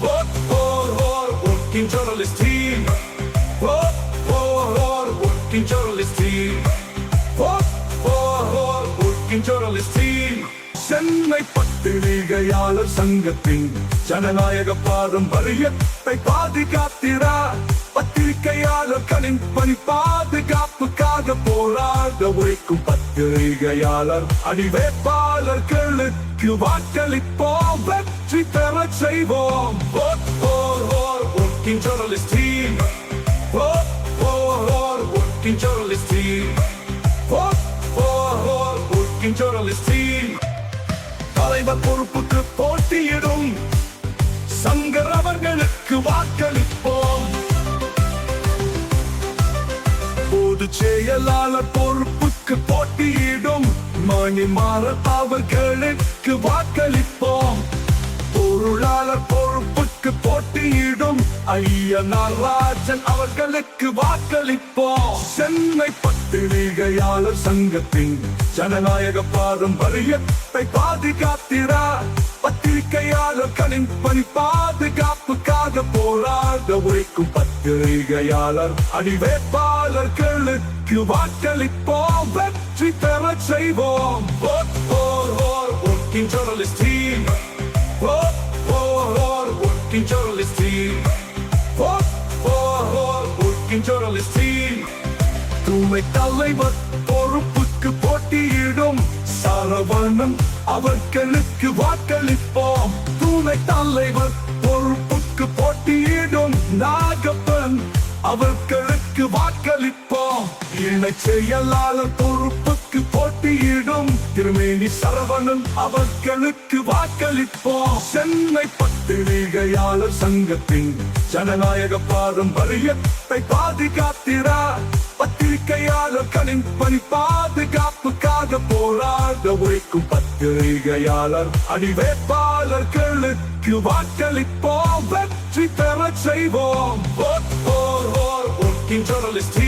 Vote for our working journalist team. Vote for our working journalist team. Vote for our working journalist team. Chennai பத்திரிகையாளர் சங்கத்தின் ஜனநாயக பாரம்பரியத்தை பாதுகாத்திறார் பத்திரிகையாளர்களின் பணி பாதுகாப்புக்காக போராட உழைக்கும் பத்திரிகையாளர் அடிவேட்பாளர்களுக்கு வாக்களிப்போம் வெற்றி பெற செய்வோம் Vote for our working journalist team. Vote for our working journalist team. Vote for our working journalist team. தலைவர் பொறுப்புக்கு போட்டியிடும் சங்கர் அவர்களுக்கு வாக்களிப்போம் செயலாளர் பொறுப்புக்கு போட்டியிடும் மணி அவர்களுக்கு வாக்களிப்போம். பொருளாளர் பொறுப்புக்கு போட்டியிடும் ஐயனார் ராஜன் அவர்களுக்கு வாக்களிப்போம். சென்னை பத்திரிகையாளர் சங்கத்தின் ஜனநாயக பாரம்பரியத்தை பாதுகாத்திறார் பத்திரிகையாளர்களின் பணி பாதுகாப்புக்காக பாட உரைக்கும் பத்திரிகையாளர் அடிவேட்பாளர்களுக்கு வாக்களிப்போம் வெற்றி பெற செய்வோம் Working journalist team. Vote for our working journalist team. Vote for our working journalist team. தூய்மை தலைவர் பொறுப்புக்கு போட்டியிடும் சரவணன் அவர்களுக்கு வாக்களிப்போம் தூய்மை தலைவர் இணை செயலாளர் பொறுப்புக்கு போட்டியிடும் திருமேனி சரவணன் அவர்களுக்கு வாக்களிப்போம் சென்னை பத்திரிகையாளர் சங்கத்தின் ஜனநாயக பாரம்பரியத்தை பாதுகாத்திறார் பத்திரிகையாளர் கணிப்பணி பாதுகாப்புக்காக போராட உழைக்கும் பத்திரிகையாளர் அடிவேட்பாளர்களுக்கு வாக்களிப்போம் வெற்றி பெற செய்வோம் Vote working journalist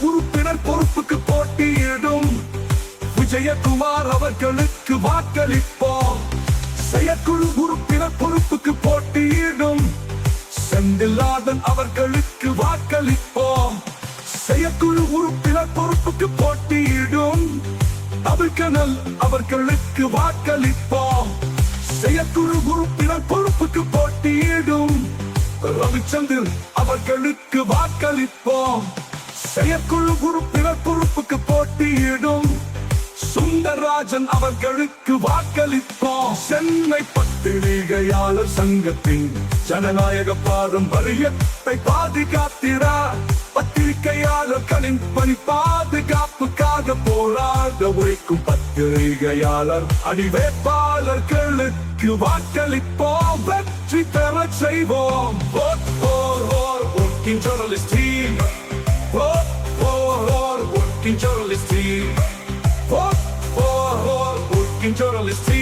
உறுப்பினர் பொறுப்புக்கு போட்டியிடும். விஜயகுமார் அவர்களுக்கு வாக்களிப்போம். செயற்குழு உறுப்பினர் பொறுப்புக்கு போட்டியிடும். செந்தில்லாதன் அவர்களுக்கு வாக்களிப்போம். செயற்குழு உறுப்பினர் பொறுப்புக்கு போட்டியிடும். தமிழ்கனல் அவர்களுக்கு வாக்களிப்போம். செயற்குழு உறுப்பினர் பொறுப்புக்கு போட்டியிடும். ரவிச்சந்திரன் அவர்களுக்கு வாக்களிப்போம். செயற்குழு உறுப்பினர் பொறுப்புக்கு போட்டியிடும் சுந்தரராஜன் அவர்களுக்கு வாக்களிப்போம் சென்னை பத்திரிகையாளர் சங்கத்தின் ஜனநாயக பாரம்பரியத்தை பாதுகாத்திறார் பத்திரிகையாளர்களின் பணி பாதுகாப்புக்காக போராட உழைக்கும் பத்திரிகையாளர் அடிவேட்பாளர்களுக்கு வாக்களிப்போம் வெற்றி பெற செய்வோம் Vote turtle is tea.